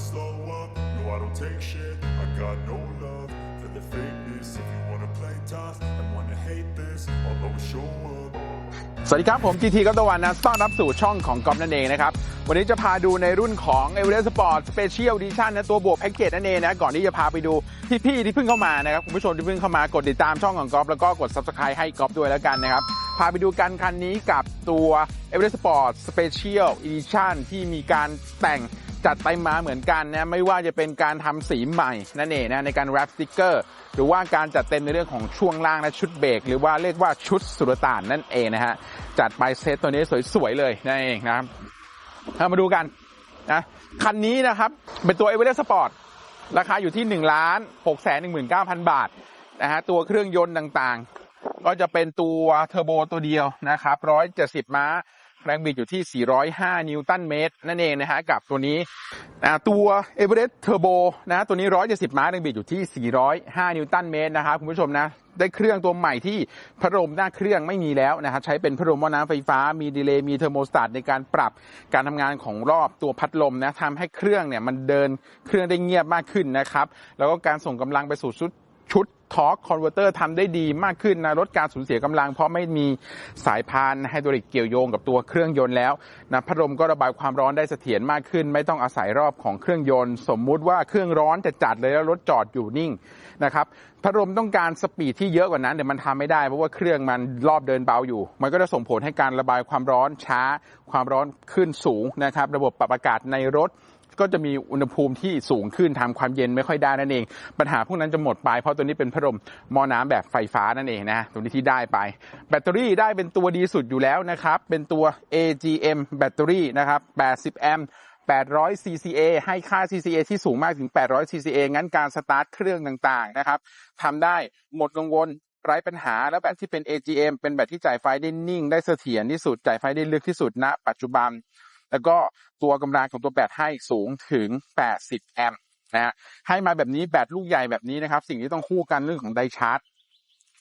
slow up. No, I don't take shit. I got no love for the fakeness. If you wanna play tough and wanna hate this, I'll always show up. สวัสดีครับ ผม GT กัปตะวันนะต้อนรับสู่ช่องของกอล์ฟนั่นเองนะครับ วันนี้จะพาดูในรุ่นของ e v e r e s t Sport Special Edition นะตัวบวกแพ็กเกจนั่นเองนะ ก่อนที่จะพาไปดูพี่ๆที่เพิ่งเข้ามานะครับ คุณผู้ชมที่เพิ่งเข้ามากดติดตามช่องของกอล์ฟแล้วก็กด Subscribe ให้กอล์ฟด้วยแล้วกันนะครับพาไปดูกันคันนี้กับตัว e v e r e s t Sport Special Edition ที่มีการแต่ง จัดไปมาเหมือนกันนะไม่ว่าจะเป็นการทำสีใหม่นั่นเองนะในการแรปสติกเกอร์หรือว่าการจัดเต็มในเรื่องของช่วงล่างและชุดเบรกหรือว่าเรียกว่าชุดสุรต่านนั่นเองนะฮะจัดไปเซตตัวนี้สวยๆเลยนั่นเองนะครับเอามาดูกันนะคันนี้นะครับเป็นตัว e v e r e s t Sport ราคาอยู่ที่1นึ่งล้านหกแสนหนึ่งหมื่นเก้าพันบาทนะฮะตัวเครื่องยนต์ต่างๆ ก็จะเป็นตัวเทอร์โบตัวเดียวนะครับร้อยเจ็ดสิบม้า แรงบิดอยู่ที่ 405 นิวตันเมตร นั่นเองนะฮะกับตัวนี้นะตัว e v e r e s t Turbo นะตัวนี้ 170 ม้าแรงบิดอยู่ที่ 405 นิวตันเมตรนะครับคุณผู้ชมนะได้เครื่องตัวใหม่ที่พัดลมหน้าเครื่องไม่มีแล้วนะครับใช้เป็นพัดลมหม้อน้ำไฟฟ้ามีดีเลย์มีเทอร์โมสตาตในการปรับการทำงานของรอบตัวพัดลมนะทำให้เครื่องเนี่ยมันเดินเครื่องได้เงียบมากขึ้นนะครับแล้วก็การส่งกำลังไปสู่ชุด ชุดทอร์คคอนเวอร์เตอร์ทำได้ดีมากขึ้นนะลดการสูญเสียกำลัง เพราะไม่มีสายพานไฮดรอลิกเกี่ยวโยงกับตัวเครื่องยนต์แล้วนะพัดลมก็ระบายความร้อนได้เสถียรมากขึ้น ไม่ต้องอาศัยรอบของเครื่องยนต์ สมมุติว่าเครื่องร้อนจะจัดเลยแล้วรถจอดอยู่นิ่งนะครับพัดลมต้องการสปีดที่เยอะกว่านั้นเดี๋ยวมันทำไม่ได้เพราะว่าเครื่องมันรอบเดินเบาอยู่ มันก็จะส่งผลให้การระบายความร้อนช้า ความร้อนขึ้นสูงนะครับ ระบบปรับอากาศในรถ ก็จะมีอุณหภูมิที่สูงขึ้นทำความเย็นไม่ค่อยได้นั่นเอง ปัญหาพวกนั้นจะหมดไปเพราะตัวนี้เป็นพัดลมมอน้ำแบบไฟฟ้านั่นเองนะตัวนี้ที่ได้ไป แบตเตอรี่ได้เป็นตัวดีสุดอยู่แล้วนะครับ เป็นตัว AGM แบตเตอรี่นะครับ 80 แอมป์800 CCA ให้ค่า CCA ที่สูงมากถึง 800 CCA งั้นการสตาร์ทเครื่องต่างๆนะครับทำได้หมดกังวลไร้ปัญหาแล้วแบตที่เป็น AGM เป็นแบตที่จ่ายไฟได้นิ่งได้เสถียรที่สุดจ่ายไฟได้ลึกที่สุดณปัจจุบัน แล้วก็ตัวกำลังของตัวแบตให้สูงถึง 80 แอมป์นะฮะให้มาแบบนี้แบตลูกใหญ่แบบนี้นะครับ สิ่งที่ต้องคู่กันเรื่องของไดชาร์จ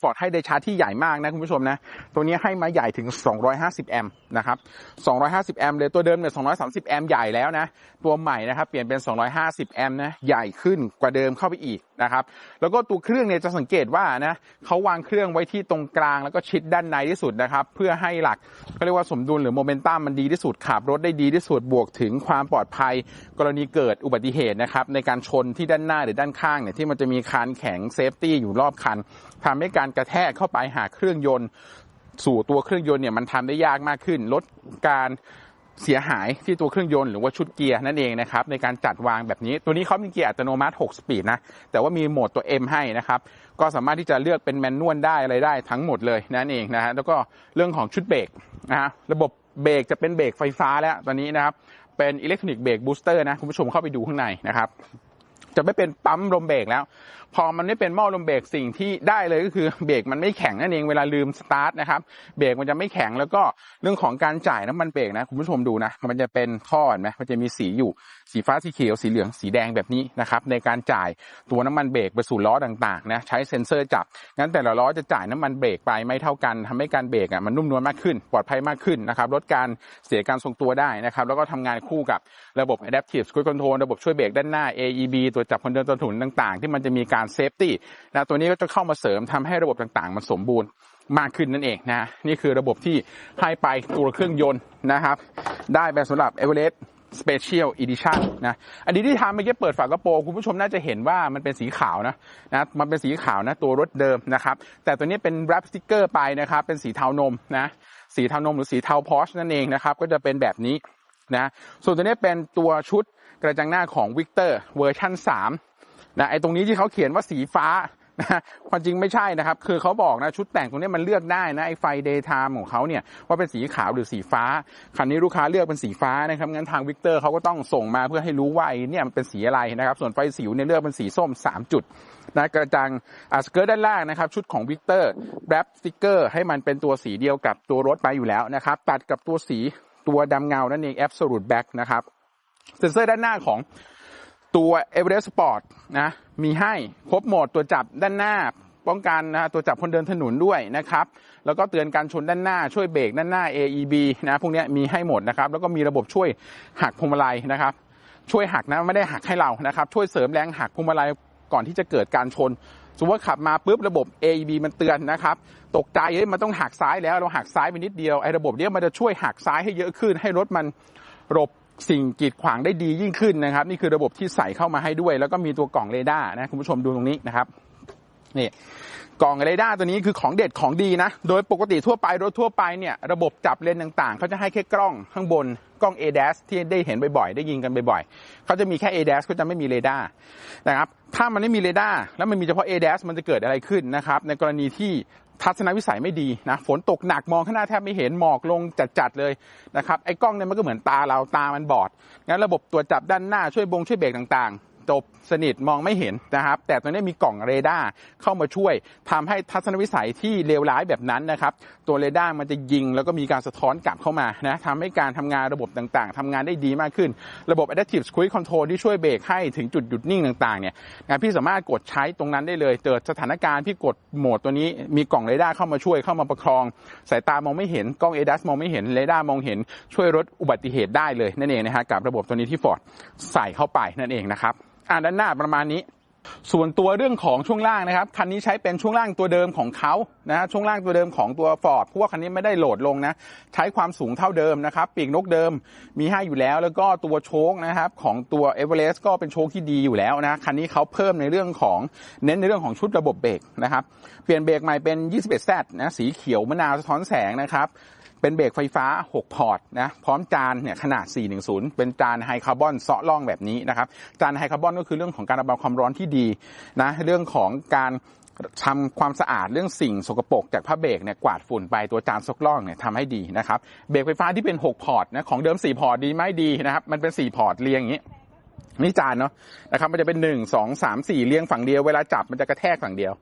ฟอร์ดให้ไดชาร์จที่ใหญ่มากนะคุณผู้ชมนะ ตัวนี้ให้มาใหญ่ถึง 250 แอมป์นะครับ 250 แอมป์เลย ตัวเดิมเนี่ย 230 แอมป์ใหญ่แล้วนะ ตัวใหม่นะครับ เปลี่ยนเป็น 250 แอมป์นะ ใหญ่ขึ้นกว่าเดิมเข้าไปอีก นะครับ แล้วก็ตัวเครื่องเนี่ยจะสังเกตว่านะเขาวางเครื่องไว้ที่ตรงกลางแล้วก็ชิดด้านในที่สุดนะครับ เพื่อให้หลักเขาเรียกว่าสมดุลหรือโมเมนตัมมันดีที่สุดขับรถได้ดีที่สุดบวกถึงความปลอดภัย กรณีเกิดอุบัติเหตุนะครับในการชนที่ด้านหน้าหรือด้านข้างเนี่ยที่มันจะมีคานแข็งเซฟตี้อยู่รอบคันทำให้การกระแทกเข้าไปหาเครื่องยนต์ สู่ตัวเครื่องยนต์เนี่ยมันทำได้ยากมากขึ้นลดการ เสียหายที่ตัวเครื่องยนต์หรือว่าชุดเกียร์นั่นเองนะครับในการจัดวางแบบนี้ ตัวนี้เขามีเกียร์อัตโนมัติ 6 สปีดนะ แต่ว่ามีโหมดตัว M ให้นะครับ ก็สามารถที่จะเลือกเป็นแมนนวลได้อะไรได้ทั้งหมดเลยนั่นเองนะฮะแล้วก็เรื่องของชุดเบรกนะฮะระบบเบรกจะเป็นเบรกไฟฟ้าแล้วตอนนี้นะครับเป็นอิเล็กทรอนิกส์เบรกบูสเตอร์นะคุณผู้ชมเข้าไปดูข้างในนะครับ จะไม่เป็นปั๊มลมเบรกแล้ว พอมันไม่เป็นหม้อลมเบรกสิ่งที่ได้เลยก็คือเบรกมันไม่แข็งนั่นเองเวลาลืมสตาร์ทนะครับเบรกมันจะไม่แข็งแล้วก็เรื่องของการจ่ายน้ำมันเบรกนะคุณผู้ชมดูนะ มันจะเป็นท่อเห็นไหมมันจะมีสีอยู่ สีฟ้าสีเขียวสีเหลืองสีแดงแบบนี้นะครับในการจ่ายตัวน้ำมันเบรกไปสู่ล้อต่างๆนะใช้เซ็นเซอร์จับงั้นแต่ละล้อจะจ่ายน้ำมันเบรกไปไม่เท่ากันทำให้การเบรกอะมันนุ่มนวลมากขึ้น ปลอดภัยมากขึ้นนะครับลดการเสียการทรงตัวได้นะครับแล้วก็ทำงานคู่กับระบบ Adaptive Cruise Control ระบบช่วยเบรกด้านหน้า AEB ตัวจับคนเดินตัวถุนต่าง ๆ ที่มันจะมีการเซฟตี้นะตัวนี้ก็จะเข้ามาเสริมทำให้ระบบต่างๆ มันสมบูรณ์มากขึ้นนั่นเองนะนี่คือระบบที่ให้ไปตัวเครื่องยนต์นะครับ ได้ไปสำหรับ Everest Special Edition นะอันนี้ที่ทำเมื่อกี้เปิดฝากระโปรงคุณผู้ชมน่าจะเห็นว่ามันเป็นสีขาวนะนะมันเป็นสีขาวนะตัวรถเดิมนะครับ แต่ตัวนี้เป็น wrap sticker ไปนะครับ เป็นสีเทานมนะสีเทานมหรือสีเทาพอชนั่นเองนะครับ ก็จะเป็นแบบนี้นะส่วนตัวนี้เป็นตัวชุดกระจังหน้าของ Victor เวอร์ชัน3นะไอ้ตรงนี้ที่เขาเขียนว่าสีฟ้า นะความจริงไม่ใช่นะครับ คือเขาบอกนะชุดแต่งตรงนี้มันเลือกได้นะไอ้ไฟเดย์ไทม์ของเขาเนี่ยว่าเป็นสีขาวหรือสีฟ้า คันนี้ลูกค้าเลือกเป็นสีฟ้านะครับงั้นทางวิกเตอร์เขาก็ต้องส่งมาเพื่อให้รู้ว่าไอ้เนี่ยมันเป็นสีอะไรนะครับ ส่วนไฟสิวเนี่ยเลือกเป็นสีส้ม 3 จุดนะกระจังสเกิร์ตด้านล่างนะครับ ชุดของวิกเตอร์แรปสติกเกอร์ให้มันเป็นตัวสีเดียวกับตัวรถไปอยู่แล้วนะครับ ตัดกับตัวสีตัวดำเงานั่นเอง Absolute Black นะครับเซ็นเซอร์ด้านหน้าของ ตัว Everest Sport นะมีให้ครบโหมดตัวจับด้านหน้าป้องกันนะตัวจับคนเดินถนนด้วยนะครับ แล้วก็เตือนการชนด้านหน้าช่วยเบรกด้านหน้า AEB นะพวกนี้มีให้หมดนะครับ แล้วก็มีระบบช่วยหักพวงมาลัยนะครับ ช่วยหักนะไม่ได้หักให้เรานะครับ ช่วยเสริมแรงหักพวงมาลัยก่อนที่จะเกิดการชนสมมติว่าขับมาปุ๊บระบบ AEB มันเตือนนะครับ ตกใจเฮ้ยมันต้องหักซ้ายแล้วเราหักซ้ายไปนิดเดียวไอ้ระบบเนี้ยมันจะช่วยหักซ้ายให้เยอะขึ้น ให้รถมันหลบ สิ่งกีดขวางได้ดียิ่งขึ้นนะครับ นี่คือระบบที่ใส่เข้ามาให้ด้วย แล้วก็มีตัวกล่องเรดาร์นะคุณผู้ชมดูตรงนี้นะครับนี่กล่องเรดาร์ตัวนี้คือของเด็ดของดีนะ โดยปกติทั่วไปรถทั่วไปเนี่ยระบบจับเลนต่างๆ เขาจะให้แค่กล้องข้างบนกล้อง ADAS ที่ได้เห็นบ่อยๆ ได้ยินกันบ่อยๆ เขาจะมีแค่ ADAS ก็จะไม่มีเรดาร์นะครับ ถ้ามันไม่มีเรดาร์แล้วมันมีเฉพาะ ADAS มันจะเกิดอะไรขึ้นนะครับ ในกรณีที่ ทัศนวิสัยไม่ดีนะฝนตกหนักมองข้างหน้าแทบไม่เห็นหมอกลงจัดๆเลยนะครับไอ้กล้องเนี่ยมันก็เหมือนตาเราตามันบอดงั้นระบบตรวจจับด้านหน้าช่วยบงช่วยเบรกต่างๆ จบสนิทมองไม่เห็นนะครับ แต่ตอนนี้มีกล่องเรดาร์เข้ามาช่วยทำให้ทัศนวิสัยที่เลวร้ายแบบนั้นนะครับ ตัวเรดาร์มันจะยิงแล้วก็มีการสะท้อนกลับเข้ามานะทำให้การทำงานระบบต่างๆทำงานได้ดีมากขึ้น ระบบ Adaptive Cruise Control ที่ช่วยเบรกให้ถึงจุดหยุดนิ่งต่างๆเนี่ยนะพี่สามารถกดใช้ตรงนั้นได้เลยเกิดสถานการณ์พี่กดโหมดตัวนี้มีกล่องเรดาร์เข้ามาช่วยเข้ามาประคอง สายตามองไม่เห็นกล้อง ADAS มองไม่เห็นเรดาร์มองเห็นช่วยลดอุบัติเหตุได้เลยนั่นเองนะฮะกับระบบตัวนี้ที่ฟอร์ดใส่เข้าไปนั่นเองนะครับ อ่าด้านหน้าประมาณนี้ ส่วนตัวเรื่องของช่วงล่างนะครับคันนี้ใช้เป็นช่วงล่างตัวเดิมของเขานะฮะช่วงล่างตัวเดิมของตัวฟอร์ดเพราะว่าคันนี้ไม่ได้โหลดลงนะใช้ความสูงเท่าเดิมนะครับปีกนกเดิมมีให้อยู่แล้ว แล้วก็ตัวโชคนะครับของตัวเอเวอเรสต์ก็เป็นโชคที่ดีอยู่แล้วนะคันนี้เขาเพิ่มในเรื่องของเน้นในเรื่องของชุดระบบเบรกนะครับเปลี่ยนเบรกใหม่เป็น 21Z นะสีเขียวมะนาวสะท้อนแสงนะครับ เป็นเบรกไฟฟ้า 6 พอร์ตนะพร้อมจานเนี่ยขนาด 410 เป็นจานไฮคาร์บอนเซาะล่องแบบนี้นะครับ จานไฮคาร์บอนก็คือเรื่องของการระบายความร้อนที่ดีนะเรื่องของการทำความสะอาดเรื่องสิ่งสกปรกจากผ้าเบรกเนี่ยกวาดฝุ่นไปตัวจานซกล่องเนี่ยทำให้ดีนะครับเบรกไฟฟ้าที่เป็น 6 พอร์ตนะของเดิม 4 พอร์ตดีไหมดีนะครับมันเป็น 4 พอร์ตเรียงอย่างนี้นี่จานเนาะนะครับมันจะเป็นหนึ่งสองสามสี่เรียงฝั่งเดียวเวลาจับมันจะกระแทกฝั่งเดียว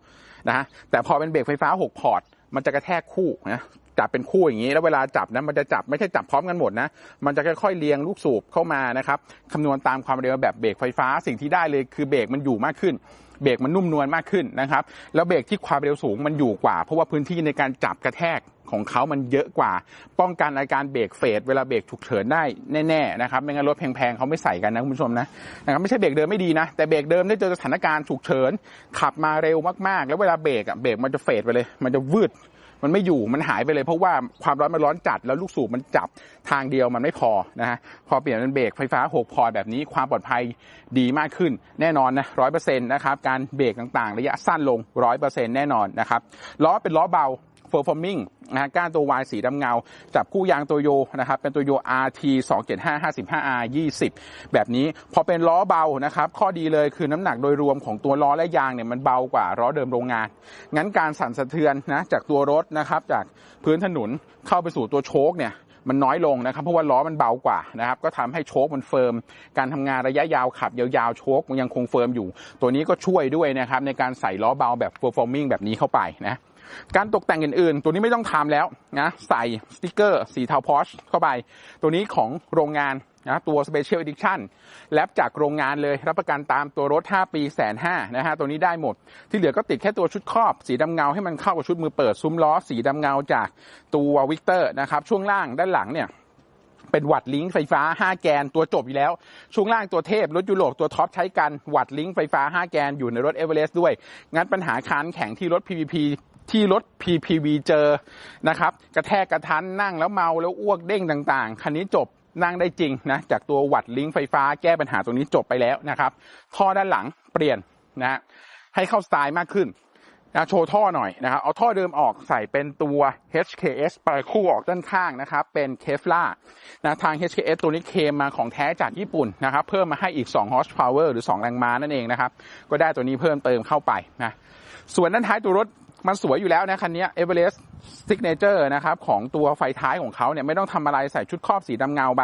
นะฮะแต่พอเป็นเบรกไฟฟ้า6พอร์ตมันจะกระแทกคู่นะ จับเป็นคู่อย่างนี้ แล้วเวลาจับนะมันจะจับไม่ใช่จับพร้อมกันหมดนะมันจะค่อยๆเรียงลูกสูบเข้ามานะครับคำนวณตามความเร็วแบบเบรกไฟฟ้าสิ่งที่ได้เลยคือเบรกมันอยู่มากขึ้นเบรกมันนุ่มนวลมากขึ้นนะครับ แล้วเบรกที่ความเร็วสูงมันอยู่กว่า เพราะว่าพื้นที่ในการจับกระแทกของเขามันเยอะกว่า ป้องกันอาการเบรกเฟดเวลาเบรกฉุกเฉินได้แน่ๆนะครับไม่งั้นรถแพงๆเขาไม่ใส่กันนะคุณผู้ชมนะนะครับไม่ใช่เบรกเดิมไม่ดีนะ แต่เบรกเดิมได้เจอสถานการณ์ฉุกเฉินขับมาเร็วมากๆ แล้วเวลาเบรกอะเบรกมันจะเฟดไปเลย มันจะวืด มันไม่อยู่มันหายไปเลยเพราะว่าความร้อนมันร้อนจัดแล้วลูกสูบมันจับทางเดียวมันไม่พอนะฮะพอเปลี่ยนเป็นเบรกไฟฟ้า6พอร์ตแบบนี้ความปลอดภัยดีมากขึ้นแน่นอนนะร้อยเปอร์เซ็นต์นะครับการเบรกต่างๆ ระยะสั้นลงร้อยเปอร์เซ็นต์แน่นอนนะครับล้อเป็นล้อเบา performing นะฮะก้านตัววายสีดำเงา จับคู่ยางตัวโยนะครับเป็นตัวโย RT 275 55R 20 แบบนี้พอเป็นล้อเบานะครับข้อดีเลยคือน้ำหนักโดยรวมของตัวล้อและยางเนี่ยมันเบากว่าล้อเดิมโรงงาน งั้นการสั่นสะเทือนนะจากตัวรถนะครับจากพื้นถนนเข้าไปสู่ตัวโชคเนี่ยมันน้อยลงนะครับเพราะว่าล้อมันเบากว่านะครับก็ทำให้โชคมันเฟิร์ม การทำงานระยะยาวขับยาวๆโชคมันยังคงเฟิร์มอยู่ ตัวนี้ก็ช่วยด้วยนะครับในการใส่ล้อเบาแบบ performing แบบนี้เข้าไปนะ การตกแต่งอื่นๆ ตัวนี้ไม่ต้องทำแล้วนะใส่สติกเกอร์ สีเทาพอชเข้าไป ตัวนี้ของโรงงานนะตัว Special Edition แลบจากโรงงานเลย รับประกันตามตัวรถ 5 ปีแสนห้านะฮะ ตัวนี้ได้หมด ที่เหลือก็ติดแค่ตัวชุดครอบ สีดำเงาให้มันเข้ากับชุดมือเปิด ซุ้มล้อ สีดำเงาจากตัววิกเตอร์นะครับ ช่วงล่างด้านหลังเนี่ยเป็นวัดลิงก์ไฟฟ้า 5 แกนตัวจบอยู่แล้ว ช่วงล่างตัวเทพ รถยุโรปตัวท็อปใช้กันวัดลิงก์ไฟฟ้า 5 แกนอยู่ในรถเอเวอเรสต์ด้วย งั้นปัญหาคานแข็งที่รถ PVP ที่รถ PPV เจอนะครับ กระแทกกระทันนั่งแล้วเมาแล้วอ้วกเด้งต่างๆ คันนี้จบนั่งได้จริงนะจากตัววัดลิงก์ไฟฟ้าแก้ปัญหาตรงนี้จบไปแล้วนะครับ ท่อด้านหลังเปลี่ยนนะให้เข้าสไตล์มากขึ้นนะโชว์ท่อหน่อยนะครับเอาท่อเดิมออกใส่เป็นตัว HKS ไปคู่ออกด้านข้างนะครับ เป็นเคฟล่านะทาง HKS ตัวนี้เคมมาของแท้จากญี่ปุ่นนะครับ เพิ่มมาให้อีก 2 horsepower หรือ 2 แรงม้านั่นเองนะครับ ก็ได้ตัวนี้เพิ่มเติมเข้าไปนะส่วนด้านท้ายตัวรถ มันสวยอยู่แล้วนะคันนี้ Everest Signature นะครับของตัวไฟท้ายของเขาเนี่ยไม่ต้องทำอะไรใส่ชุดครอบสีดำเงาไป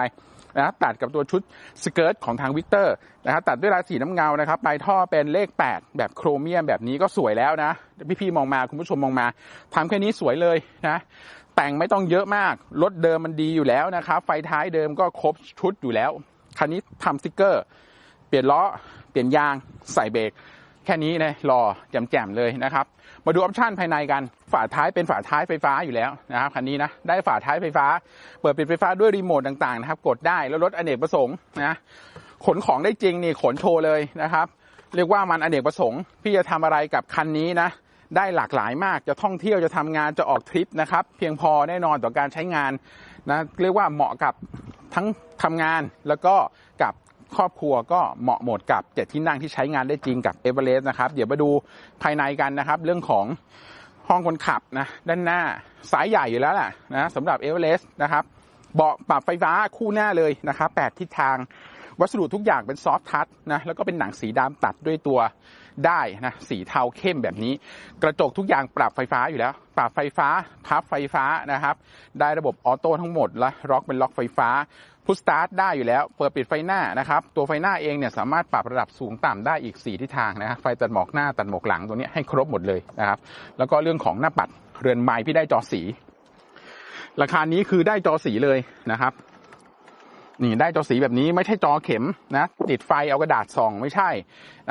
นะตัดกับตัวชุดสเกิร์ตของทางวิกเตอร์นะครับตัดด้วยลายสีน้ำเงานะครับปลายท่อเป็นเลข 8 แบบโครเมียมแบบนี้ก็สวยแล้วนะ พี่ๆมองมาคุณผู้ชมมองมาทำแค่นี้สวยเลยนะแต่งไม่ต้องเยอะมาก รถเดิมมันดีอยู่แล้วนะครับ ไฟท้ายเดิมก็ครบชุดอยู่แล้ว คันนี้ทำสติกเกอร์ เปลี่ยนล้อ เปลี่ยนยาง ใส่เบรก แค่นี้นะรอแจ่มๆเลยนะครับ มาดูออปชันภายในกัน ฝาท้ายเป็นฝาท้ายไฟฟ้าอยู่แล้วนะครับคันนี้นะ ได้ฝาท้ายไฟฟ้า เปิดปิดไฟฟ้าด้วยรีโมทต่างๆนะครับ กดได้แล้วรถอเนกประสงค์นะ ขนของได้จริงนี่ขนโชว์เลยนะครับ เรียกว่ามันอเนกประสงค์ พี่จะทำอะไรกับคันนี้นะ ได้หลากหลายมาก จะท่องเที่ยว จะทำงาน จะออกทริปนะครับ เพียงพอแน่นอนต่อการใช้งานนะ เรียกว่าเหมาะกับทั้งทำงานแล้วก็กับ ครอบครัวก็เหมาะหมดกับเจ็ดที่นั่งที่ใช้งานได้จริงกับเอเวอเรสต์นะครับ เดี๋ยวมาดูภายในกันนะครับ เรื่องของห้องคนขับนะด้านหน้าสายใหญ่อยู่แล้วแหละนะสำหรับเอเวอเรสต์นะครับเบาะปรับไฟฟ้าคู่หน้าเลยนะครับแปดทิศทางวัสดุทุกอย่างเป็นซอฟท์ทัชนะแล้วก็เป็นหนังสีดำตัดด้วยตัวได้นะสีเทาเข้มแบบนี้ กระจกทุกอย่างปรับไฟฟ้าอยู่แล้ว ปรับไฟฟ้าพับไฟฟ้านะครับ ได้ระบบออโต้ทั้งหมดและล็อกเป็นล็อกไฟฟ้า พุชสตาร์ทได้อยู่แล้ว เปิดปิดไฟหน้านะครับ ตัวไฟหน้าเองเนี่ยสามารถปรับระดับสูงต่ำได้อีก 4 ทิศทางนะครับ ไฟตัดหมอกหน้าตัดหมอกหลังตัวนี้ให้ครบหมดเลยนะครับ แล้วก็เรื่องของหน้าปัดเรือนไม้พี่ได้จอสี ราคานี้คือได้จอสีเลยนะครับ นี่ได้จอสีแบบนี้ไม่ใช่จอเข็มนะ ติดไฟเอากระดาษส่องไม่ใช่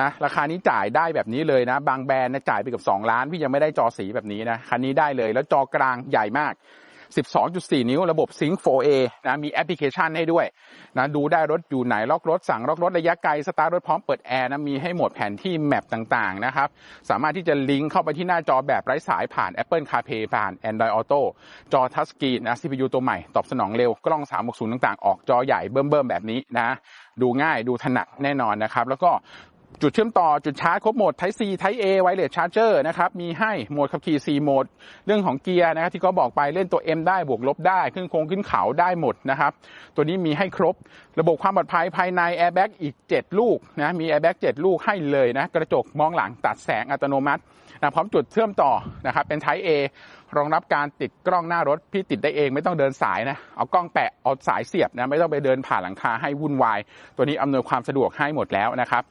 นะราคานี้จ่ายได้แบบนี้เลยนะ บางแบรนด์นะจ่ายไปกับ 2 ล้านพี่ยังไม่ได้จอสีแบบนี้นะคันนี้ได้เลย แล้วจอกลางใหญ่มาก 12.4 นิ้วระบบ Sync 4A นะมีแอปพลิเคชันให้ด้วยนะดูได้รถอยู่ไหนล็อกรถสั่งล็อกรถระยะไกลสตาร์ทรถพร้อมเปิดแอร์นะมีให้หมดแผนที่แมปต่างๆนะครับสามารถที่จะลิงก์เข้าไปที่หน้าจอแบบไร้สายผ่าน Apple CarPlay ผ่าน Android Auto จอทัชสกรีนนะ CPU ตัวใหม่ ตอบสนองเร็วกล้อง 360 ต่างๆ ออกจอใหญ่เบิ่มๆแบบนี้นะดูง่ายดูถนัดแน่นอนนะครับ แล้วก็ จุดเชื่อมต่อจุดชาร์จครบโหมด Type C Type A Wireless Charger นะครับ มีให้โหมดขับขี่ 4 โหมด เรื่องของเกียร์นะครับที่ก็บอกไปเล่นตัว M ได้บวกลบได้ ขึ้นโค้งขึ้นเขาได้หมดนะครับ ตัวนี้มีให้ครบ ระบบความปลอดภัยภายใน Airbag อีก 7 ลูกนะ มี Airbag 7 ลูกให้เลยนะ กระจกมองหลังตัดแสงอัตโนมัตินะพร้อมจุดเชื่อมต่อนะครับเป็น Type A รองรับการติดกล้องหน้ารถพี่ติดได้เองไม่ต้องเดินสายนะ เอากล้องแปะเอาสายเสียบนะไม่ต้องไปเดินผ่านหลังคาให้วุ่นวาย ตัวนี้อำนวยความสะดวกให้หมดแล้วนะครับ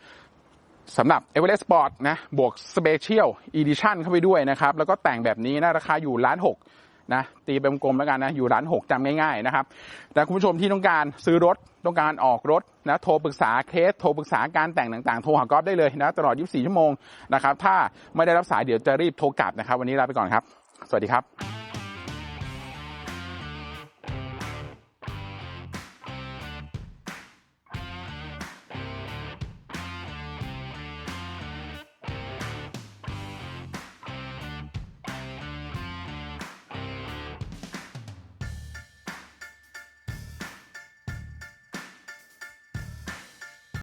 สำหรับ e v e r e s t Sport นะบวก Special Edition เข้าไปด้วยนะครับ แล้วก็แต่งแบบนี้นะราคาอยู่ล้านหกนะตีเป็นกลมแล้วกันนะอยู่ล้านหกจำง่ายๆนะครับแต่คุณผู้ชมที่ต้องการซื้อรถต้องการออกรถนะโทรปรึกษาเคสโทรปรึกษาการแต่งต่างๆ โทรหากอฟได้เลยนะตลอด 24 ชั่วโมงนะครับถ้าไม่ได้รับสายเดี๋ยวจะรีบโทรกลับนะครับ วันนี้ลาไปก่อนครับ สวัสดีครับ